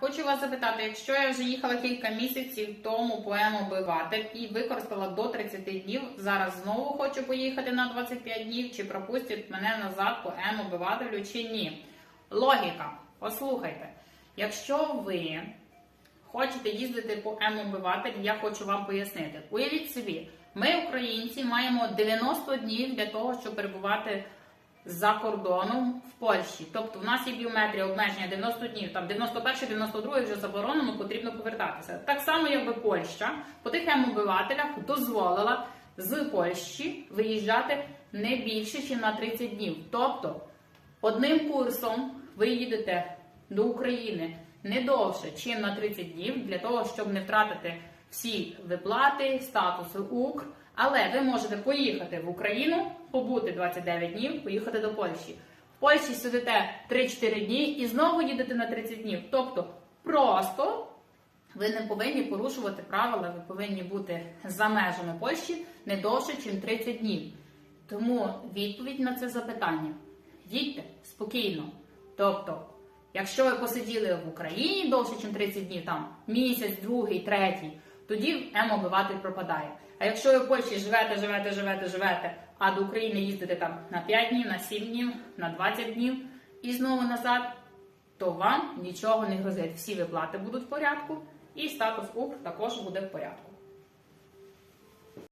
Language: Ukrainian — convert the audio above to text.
хочу вас запитати, якщо я вже їхала кілька місяців тому по М-обиватель і використала до 30 днів, зараз знову хочу поїхати на 25 днів, чи пропустять мене назад по М-обивателю чи ні? Логіка, послухайте, якщо ви хочете їздити по М-обиватель, я хочу вам пояснити. Уявіть собі, ми, українці, маємо 90 днів для того, щоб перебувати за кордоном в Польщі. Тобто в нас є біометрія обмеження 90 днів, там 91 92 вже заборонено, потрібно повертатися. Так само, якби Польща по тих М-обивателях дозволила з Польщі виїжджати не більше, ніж на 30 днів. Тобто одним курсом ви їдете до України не довше, ніж на 30 днів, для того, щоб не втратити всі виплати, статуси УКР. Але ви можете поїхати в Україну, побути 29 днів, поїхати до Польщі. В Польщі сидите 3-4 дні і знову їдете на 30 днів. Тобто просто ви не повинні порушувати правила, ви повинні бути за межами Польщі не довше, ніж 30 днів. Тому відповідь на це запитання: їдьте спокійно. Тобто, якщо ви посиділи в Україні довше, ніж 30 днів, там місяць, другий, третій, тоді М-обиватель пропадає. А якщо ви в Польщі живете, живете, живете, живете, а до України їздите там на 5 днів, на 7 днів, на 20 днів і знову назад, то вам нічого не грозить. Всі виплати будуть в порядку, і статус УП також буде в порядку.